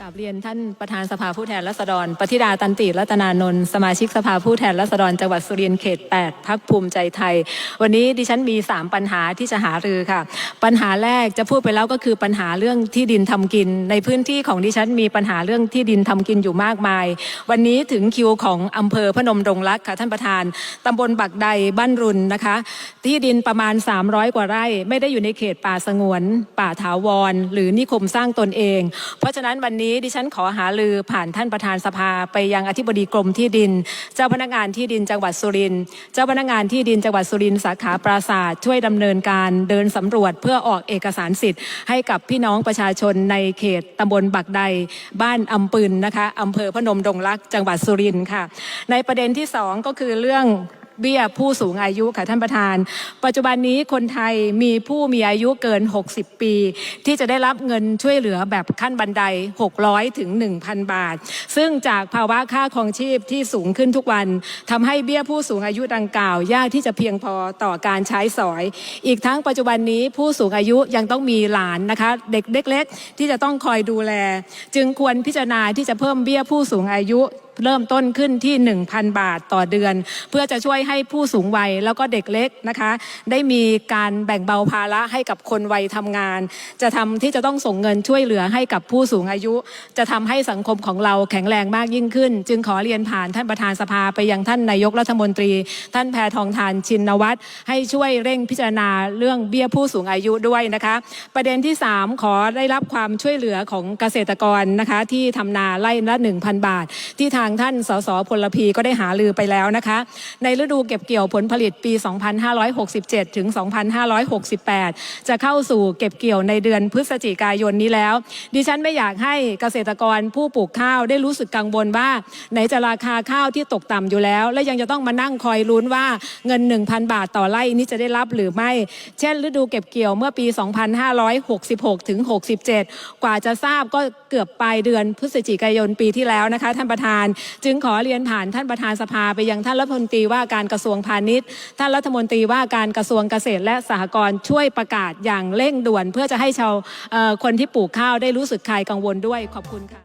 กราบเรียนท่านประธานสภาผู้แทนราษฎรปฏิดาตันติรัตนานนท์สมาชิกสภาผู้แทนราษฎรจังหวัดสุรินทร์เขต 8พักภูมิใจไทย วันนี้ดิฉันมี 3 ปัญหาที่จะหารือค่ะ ปัญหาแรกจะพูดไปแล้วก็คือปัญหาเรื่องที่ดินทำกิน ในพื้นที่ของดิฉันมีปัญหาเรื่องที่ดินทำกินอยู่มากมาย วันนี้ถึงคิวของอำเภอพนมดงรักค่ะท่านประธานตำบลบักใดบ้านรุนนะคะ ที่ดินประมาณ 300 กว่าไร่ ไม่ได้อยู่ในเขตป่าสงวน ป่าถาวร หรือนิคมสร้างตนเอง เพราะฉะนั้นวันนี้ดิฉันขอหาลือผ่านท่านประธานสภาไปยังอธิบดีกรมที่ดิน เจ้าพนักงานที่ดินจังหวัดสุรินทร์เจ้าพนักงานที่ดินจังหวัดสุรินทร์สาขาปราศาสตร์ช่วยดำเนินการเดินสำรวจเพื่อออกเอกสารสิทธิ์ ให้กับพี่น้องประชาชนในเขตตำบลบักใด บ้านอำปืนนะคะอำเภอพนมดงรักจังหวัดสุรินทร์ค่ะ ในประเด็นที่สองก็คือเรื่อง เบี้ยผู้สูงอายุค่ะท่านประธาน ปัจจุบันนี้คนไทยมีผู้มีอายุเกิน 60 ปี ที่จะได้รับเงินช่วยเหลือแบบขั้นบันได 600 ถึง 1,000 บาท ซึ่งจากภาวะค่าครองชีพที่สูงขึ้นทุกวันทำให้เบี้ยผู้สูงอายุดังกล่าว ยากที่จะเพียงพอต่อการใช้สอย อีกทั้งปัจจุบันนี้ผู้สูงอายุยังต้องมีหลานนะคะ เด็กเล็ก ๆ ที่จะต้องคอยดูแล จึงควรพิจารณาที่จะเพิ่มเบี้ยผู้สูงอายุ เริ่มต้นขึ้นที่ 1,000 บาทต่อเดือน เพื่อจะช่วยให้ผู้สูงวัยแล้วก็เด็กเล็กนะคะ ได้มีการแบ่งเบาภาระให้กับคนวัยทำงาน จะทำที่จะต้องส่งเงินช่วยเหลือให้กับผู้สูงอายุ จะทำให้สังคมของเราแข็งแรงมากยิ่งขึ้น จึงขอเรียนผ่านท่านประธานสภาไปยังท่านนายกรัฐมนตรี ท่านแพทองทานชินวัตรให้ช่วยเร่งพิจารณาเรื่องเบี้ยผู้สูงอายุด้วยนะคะ ประเด็นที่ 3 ขอได้รับความช่วยเหลือของเกษตรกรนะคะ ที่ทำนาไร่ละ1,000 บาทที่ทางท่านสสพลพีก็ได้หาลือไปแล้วนะคะ ในฤดูเก็บเกี่ยวผลผลิตปี 2567 ถึง 2568 จะเข้าสู่เก็บเกี่ยวในเดือนพฤศจิกายนนี้แล้ว ดิฉันไม่อยากให้เกษตรกรผู้ปลูกข้าวได้รู้สึกกังวลว่าไหนจะราคาข้าวที่ตกต่ำอยู่แล้ว และยังจะต้องมานั่งคอยลุ้นว่าเงิน 1,000 บาทต่อไร่นี้จะได้รับหรือไม่ เช่น ฤดูเก็บเกี่ยวเมื่อปี 2566 ถึง 67 กว่าจะทราบก็เกือบปลายเดือนพฤศจิกายนปีที่แล้วนะคะท่านประธานจึงขอเรียนผ่านท่านประธานสภาไปยังท่านรัฐมนตรีว่าการกระทรวงพาณิชย์ ท่านรัฐมนตรีว่าการกระทรวงเกษตรและสหกรณ์ช่วยประกาศอย่างเร่งด่วน เพื่อจะให้ชาวคนที่ปลูกข้าวได้รู้สึกคลายกังวลด้วยขอบคุณค่ะ